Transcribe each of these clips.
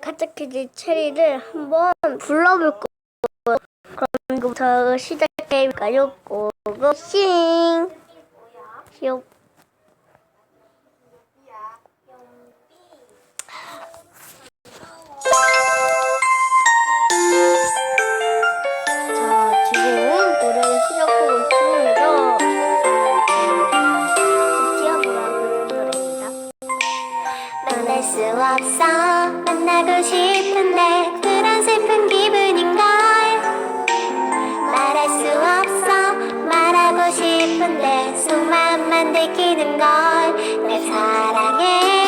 카츠키즈 체리를 한번 불러볼 거예요. 그럼 이거부터 시작해볼까요? 고고싱! 만날 수 없어. 만나고 싶은데 그런 슬픈 기분인걸. 말할 수 없어. 말하고 싶은데 속마음만 들키는 걸. 내 사랑에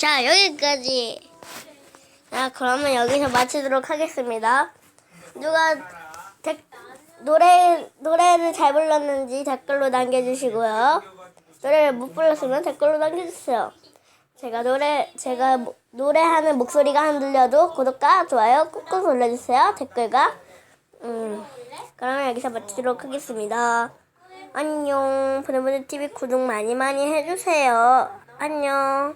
자, 여기까지. 자, 그러면 여기서 마치도록 하겠습니다. 누가 댓- 노래, 노래를 잘 불렀는지 댓글로 남겨주시고요. 노래를 못 불렀으면 댓글로 남겨주세요. 제가 노래, 제가 모- 노래하는 목소리가 안 들려도 구독과 좋아요 꾹꾹 눌러주세요. 댓글과. 음, 그러면 여기서 마치도록 하겠습니다. 안녕. 보내보내 TV 구독 많이 많이 해주세요. 안녕.